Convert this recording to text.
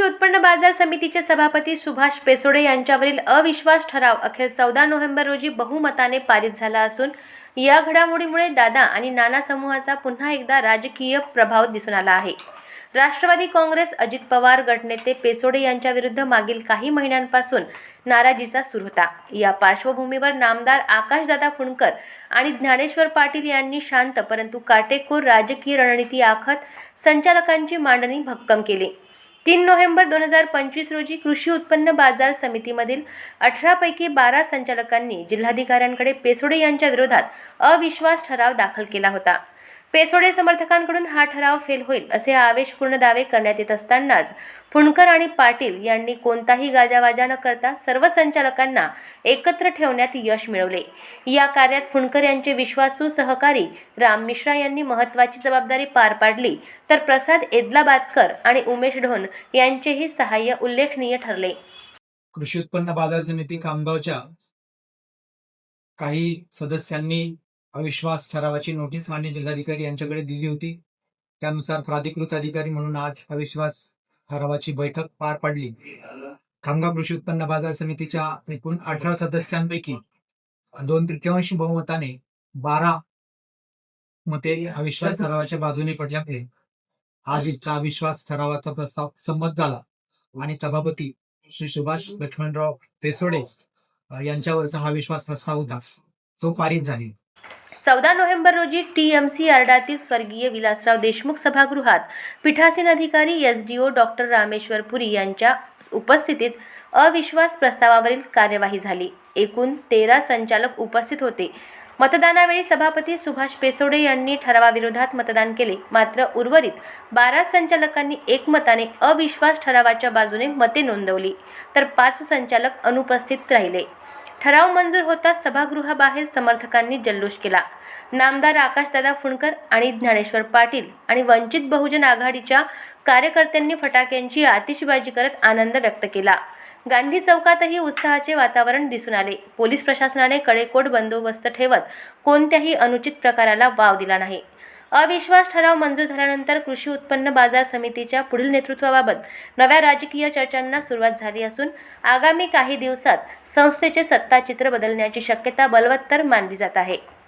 कृषी उत्पन्न बाजार समितीचे सभापती सुभाष पेसोडे यांच्यावरील अविश्वास ठराव अखेर चौदा नोव्हेंबर रोजी बहुमताने पारित झाला असून या घडामोडीमुळे दादा आणि नाना समूहाचा पुन्हा एकदा राजकीय प्रभाव दिसून आला आहे. राष्ट्रवादी काँग्रेस अजित पवार गटनेते पेसोडे यांच्या विरुद्ध मागील काही महिन्यांपासून नाराजीचा सूर होता. या पार्श्वभूमीवर नामदार आकाशदादा फुंडकर आणि ज्ञानेश्वर पाटील यांनी शांत परंतु काटेकोर राजकीय रणनीती आखत संचालकांची मांडणी भक्कम केली. तीन नोव्हेंबर दोन हजार पंचवीस रोजी कृषी उत्पन्न बाजार समितीमधील अठरापैकी बारा संचालकांनी जिल्हाधिकाऱ्यांकडे पेसोडे यांच्या विरोधात अविश्वास ठराव दाखल केला होता. पेसोडे समर्थकांकडून हा ठराव फेल होईल असे आवेशपूर्ण दावे करण्यात येत असतानाच फुंडकर आणि पाटील यांनी कोणताही गाजावाजा न करता सर्व संचालकांना एकत्र ठेवण्यात यश मिळवले. या कार्यात फुंडकर यांचे विश्वासू सहकारी राम मिश्रा यांनी महत्त्वाची जबाबदारी पार पाडली. तर प्रसाद एदलाबादकर आणि उमेश ढोन यांचेही सहाय्य उल्लेखनीय ठरले. कृषी उत्पन्न बाजार समिती खामगावच्या काही सदस्यांनी अविश्वास ठरावाची नोटीस मान्य जिल्हाधिकारी यांच्याकडे दिली होती. त्यानुसार प्राधिकृत अधिकारी म्हणून आज अविश्वास ठरावाची बैठक पार पडली. खामगाव कृषी उत्पन्न बाजार समितीच्या एकूण अठरा सदस्यांपैकी दोन तृतीयांश बहुमताने बारा मते अविश्वास ठरावाच्या बाजूने पडल्यामुळे आज इथला अविश्वास ठरावाचा प्रस्ताव संमत झाला आणि सभापती श्री सुभाष लक्ष्मणराव पेसोडे यांच्यावरचा हा विश्वास प्रस्ताव होता. तो पारित झाले. चौदा नोव्हेंबर रोजी टी एम सी यार्डातील स्वर्गीय विलासराव देशमुख सभागृहात पीठासीन अधिकारी S D O doctor Rameshwar Puri यांच्या उपस्थितीत अविश्वास प्रस्तावावरील कार्यवाही झाली. एकूण तेरा संचालक उपस्थित होते. मतदानावेळी सभापती सुभाष पेसोडे यांनी ठरावाविरोधात मतदान केले. मात्र उर्वरित बारा संचालकांनी एकमताने अविश्वास ठरावाच्या बाजूने मते नोंदवली. तर पाच संचालक अनुपस्थित राहिले. ठराव मंजूर होताच सभागृहाबाहेर समर्थकांनी जल्लोष केला. नामदार आकाशदादा फुंडकर आणि ज्ञानेश्वर पाटील आणि वंचित बहुजन आघाडीच्या कार्यकर्त्यांनी फटाक्यांची आतिषबाजी करत आनंद व्यक्त केला. गांधी चौकातही उत्साहाचे वातावरण दिसून आले. पोलीस प्रशासनाने कडेकोट बंदोबस्त ठेवत कोणत्याही अनुचित प्रकाराला वाव दिला नाही. अविश्वास ठराव मंजूर झाल्यानंतर कृषी उत्पन्न बाजार समितीच्या पुढील नेतृत्वाबाबत नव्या राजकीय चर्चांना सुरुवात झाली असून आगामी काही दिवसात संस्थेचे सत्ताचित्र बदलण्याची शक्यता बलवत्तर मानली जात आहे.